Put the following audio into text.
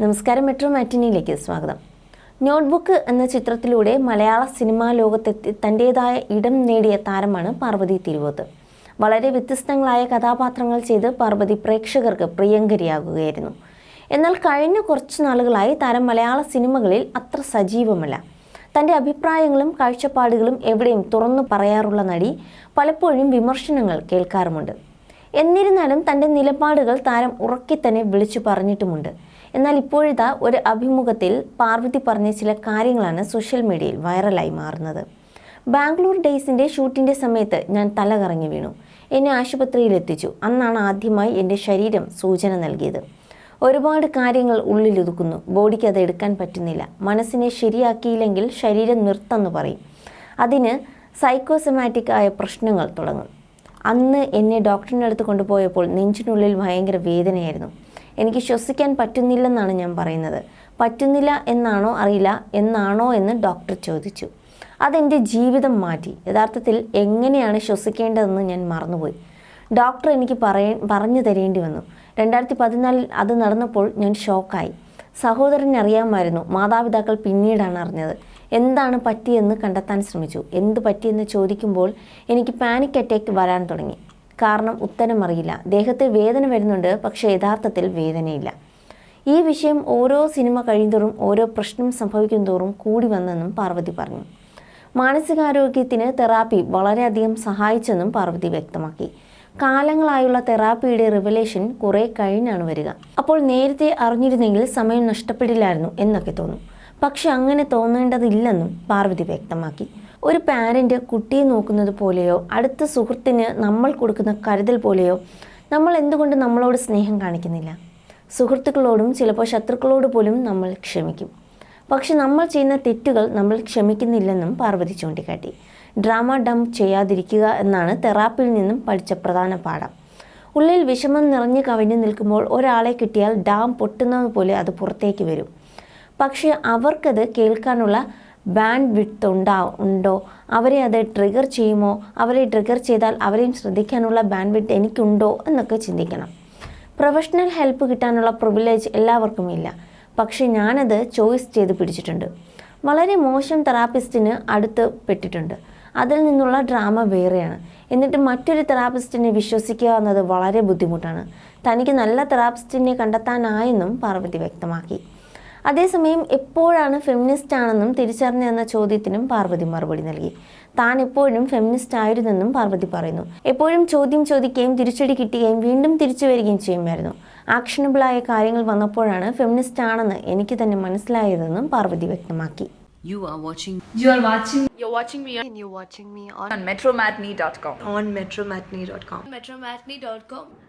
നമസ്കാരം മെട്രോ മാറ്റിനിയിലേക്ക് സ്വാഗതം. നോട്ട്ബുക്ക് എന്ന ചിത്രത്തിലൂടെ മലയാള സിനിമാ ലോകത്തെത്തി തന്റേതായ ഇടം നേടിയ താരമാണ് പാർവതി തിരുവോത്ത്. വളരെ വ്യത്യസ്തങ്ങളായ കഥാപാത്രങ്ങൾ ചെയ്ത് പാർവതി പ്രേക്ഷകർക്ക് പ്രിയങ്കരിയാകുകയായിരുന്നു. എന്നാൽ കഴിഞ്ഞ കുറച്ച് നാളുകളായി താരം മലയാള സിനിമകളിൽ അത്ര സജീവമല്ല. തന്റെ അഭിപ്രായങ്ങളും കാഴ്ചപ്പാടുകളും എവിടെയും തുറന്നു പറയാറുള്ള നടി പലപ്പോഴും വിമർശനങ്ങൾ കേൾക്കാറുമുണ്ട്. എന്നിരുന്നാലും തന്റെ നിലപാടുകൾ താരം ഉറക്കി തന്നെ വിളിച്ചു പറഞ്ഞിട്ടുമുണ്ട്. എന്നാൽ ഇപ്പോഴത്തെ ഒരു അഭിമുഖത്തിൽ പാർവതി പറഞ്ഞ ചില കാര്യങ്ങളാണ് സോഷ്യൽ മീഡിയയിൽ വൈറലായി മാറുന്നത്. ബാംഗ്ലൂർ ഡേയ്സിന്റെ ഷൂട്ടിന്റെ സമയത്ത് ഞാൻ തല കറങ്ങി വീണു. എന്നെ ആശുപത്രിയിൽ എത്തിച്ചു. അന്നാണ് ആദ്യമായി എന്റെ ശരീരം സൂചന നൽകിയത്. ഒരുപാട് കാര്യങ്ങൾ ഉള്ളിലൊതുക്കുന്നു. ബോഡിക്ക് അത് എടുക്കാൻ പറ്റുന്നില്ല. മനസ്സിനെ ശരിയാക്കിയില്ലെങ്കിൽ ശരീരം നിർത്തെന്ന് പറയും. അതിന് സൈക്കോസമാറ്റിക് ആയ പ്രശ്നങ്ങൾ തുടങ്ങും. അന്ന് എന്നെ ഡോക്ടറിന്റെ അടുത്ത് കൊണ്ടുപോയപ്പോൾ നെഞ്ചിനുള്ളിൽ ഭയങ്കര വേദനയായിരുന്നു. എനിക്ക് ശ്വസിക്കാൻ പറ്റുന്നില്ലെന്നാണ് ഞാൻ പറയുന്നത്. പറ്റുന്നില്ല എന്നാണോ അറിയില്ല എന്നാണോ എന്ന് ഡോക്ടർ ചോദിച്ചു. അതെന്റെ ജീവിതം മാറ്റി. യഥാർത്ഥത്തിൽ എങ്ങനെയാണ് ശ്വസിക്കേണ്ടതെന്ന് ഞാൻ മറന്നുപോയി. ഡോക്ടർ എനിക്ക് പറയ പറഞ്ഞു തരേണ്ടി വന്നു. രണ്ടായിരത്തി പതിനാലിൽ അത് നടന്നപ്പോൾ ഞാൻ ഷോക്കായി. സഹോദരൻ അറിയാമായിരുന്നു മാതാപിതാക്കൾ പിന്നീടാണ് അറിഞ്ഞത്. എന്താണ് പറ്റിയെന്ന് കണ്ടെത്താൻ ശ്രമിച്ചു. എന്ത് പറ്റിയെന്ന് ചോദിക്കുമ്പോൾ എനിക്ക് പാനിക് അറ്റാക്ക് വരാൻ തുടങ്ങി. കാരണം ഉത്തരം അറിയില്ല. ദേഹത്തെ വേദന വരുന്നുണ്ട് പക്ഷേ യഥാർത്ഥത്തിൽ വേദനയില്ല. ഈ വിഷയം ഓരോ സിനിമ കഴിയുന്തോറും ഓരോ പ്രശ്നം സംഭവിക്കും തോറും കൂടി വന്നെന്നും പാർവതി പറഞ്ഞു. മാനസികാരോഗ്യത്തിന് തെറാപ്പി വളരെയധികം സഹായിച്ചെന്നും പാർവതി വ്യക്തമാക്കി. കാലങ്ങളായുള്ള തെറാപ്പിയുടെ റിവലേഷൻ കുറേ കഴിഞ്ഞാണ് വരിക. അപ്പോൾ നേരത്തെ അറിഞ്ഞിരുന്നെങ്കിൽ സമയം നഷ്ടപ്പെടില്ലായിരുന്നു എന്നൊക്കെ തോന്നും. പക്ഷെ അങ്ങനെ തോന്നേണ്ടതില്ലെന്നും പാർവതി വ്യക്തമാക്കി. ഒരു പാരന്റ് കുട്ടിയെ നോക്കുന്നത് പോലെയോ അടുത്ത സുഹൃത്തിന് നമ്മൾ കൊടുക്കുന്ന കരുതൽ പോലെയോ നമ്മൾ എന്തുകൊണ്ട് നമ്മളോട് സ്നേഹം കാണിക്കുന്നില്ല? സുഹൃത്തുക്കളോടും ചിലപ്പോൾ ശത്രുക്കളോട് പോലും നമ്മൾ ക്ഷമിക്കും. പക്ഷെ നമ്മൾ ചെയ്യുന്ന തെറ്റുകൾ നമ്മൾ ക്ഷമിക്കുന്നില്ലെന്നും പാർവതി ചൂണ്ടിക്കാട്ടി. ഡ്രാമ ഡംപ് ചെയ്യാതിരിക്കുക എന്നാണ് തെറാപ്പിയിൽ നിന്നും പഠിച്ച പ്രധാന പാഠം. ഉള്ളിൽ വിഷമം നിറഞ്ഞു കവിഞ്ഞു നിൽക്കുമ്പോൾ ഒരാളെ കിട്ടിയാൽ ഡാം പൊട്ടുന്നത് പോലെ അത് പുറത്തേക്ക് വരും. പക്ഷേ അവർക്കത് കേൾക്കാനുള്ള ബാൻഡ് വിട്ട് ഉണ്ടാ ഉണ്ടോ? അവരെ അത് ട്രിഗർ ചെയ്യുമോ? അവരെ ട്രിഗർ ചെയ്താൽ അവരെയും ശ്രദ്ധിക്കാനുള്ള ബാൻഡ് വിട്ട് എനിക്കുണ്ടോ എന്നൊക്കെ ചിന്തിക്കണം. പ്രൊഫഷണൽ ഹെൽപ്പ് കിട്ടാനുള്ള പ്രിവിലേജ് എല്ലാവർക്കും ഇല്ല. പക്ഷേ ഞാനത് ചോയ്സ് ചെയ്ത് പിടിച്ചിട്ടുണ്ട്. വളരെ മോശം തെറാപ്പിസ്റ്റിന് അടുത്ത് പെട്ടിട്ടുണ്ട്. അതിൽ നിന്നുള്ള ഡ്രാമ വേറെയാണ്. എന്നിട്ട് മറ്റൊരു തെറാപ്പിസ്റ്റിനെ വിശ്വസിക്കുക എന്നത് വളരെ ബുദ്ധിമുട്ടാണ്. തനിക്ക് നല്ല തെറാപ്പിസ്റ്റിനെ കണ്ടെത്താനായെന്നും പാർവതി വ്യക്തമാക്കി. അതേസമയം എപ്പോഴാണ് ഫെമിനിസ്റ്റ് ആണെന്നും തിരിച്ചറിഞ്ഞെന്ന ചോദ്യത്തിനും പാർവതി മറുപടി നൽകി താൻ എപ്പോഴും ഫെമിനിസ്റ്റ് ആയിരുന്നെന്നും പാർവതി പറയുന്നു എപ്പോഴും ചോദ്യം ചോദിക്കുകയും തിരിച്ചടി കിട്ടുകയും വീണ്ടും തിരിച്ചു വരികയും ചെയ്യുമായിരുന്നു ആക്ഷനബിളായ കാര്യങ്ങൾ വന്നപ്പോഴാണ് ഫെമിനിസ്റ്റ് ആണെന്ന് എനിക്ക് തന്നെ മനസ്സിലായതെന്നും പാർവതി വ്യക്തമാക്കി You are watching You are watching You're watching me and you're watching me on, on metromatney.com. on metromatney.com. metromatney.com.